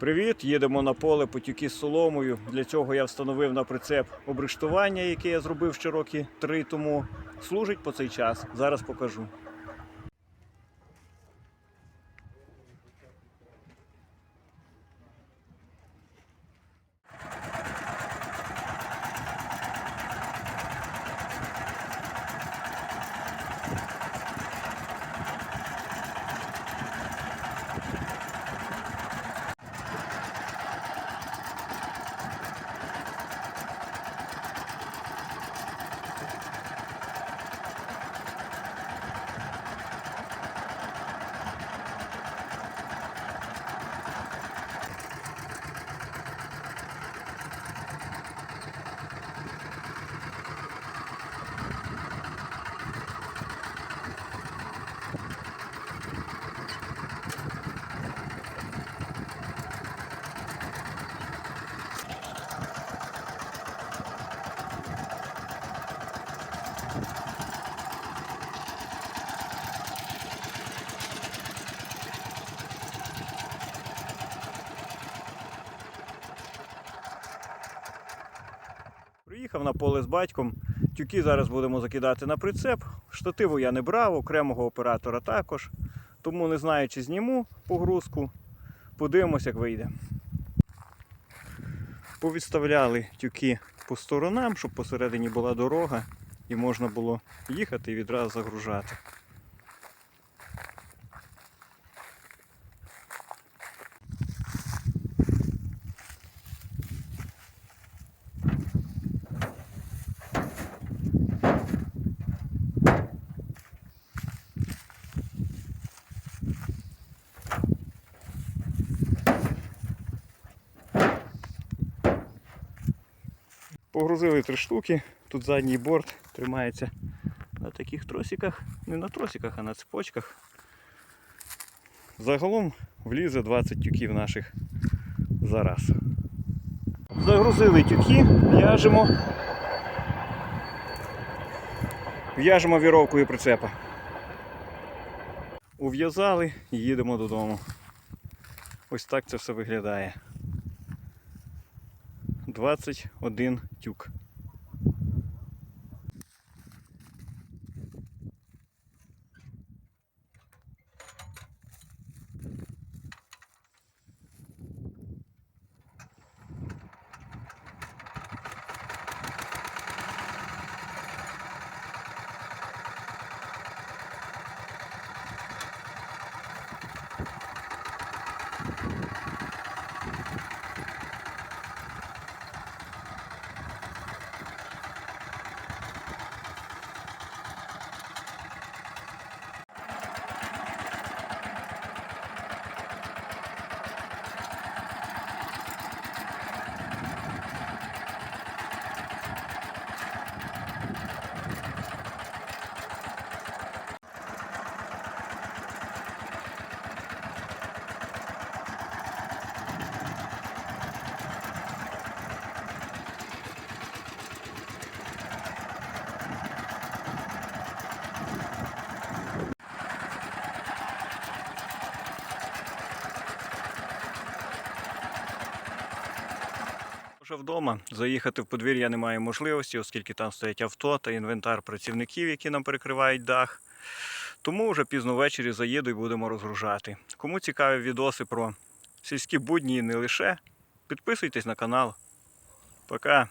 Привіт, їдемо на поле потюки з соломою. Для цього я встановив на прицеп обрештування, яке я зробив ще роки три тому. Служить по цей час. Зараз покажу. Приїхав на поле з батьком. Тюки зараз будемо закидати на прицеп. Штативу я не брав, окремого оператора також. Тому не знаю, чи зніму погрузку. Подивимось, як вийде. Повідставляли тюки по сторонам, щоб посередині була дорога і можна було їхати і відразу загружати. Погрузили три штуки. Тут задній борт тримається на таких тросиках. Не на тросиках, а на цепочках. Загалом влізе 20 тюків наших за раз. Загрузили тюки, в'яжемо. В'яжемо віровкою прицепа. Ув'язали і їдемо додому. Ось так це все виглядає. 21 тюк. Вже вдома заїхати в подвір'я немає можливості, оскільки там стоять авто та інвентар працівників, які нам перекривають дах. Тому вже пізно ввечері заїду і будемо розгружати. Кому цікаві відоси про сільські будні і не лише, підписуйтесь на канал. Пока!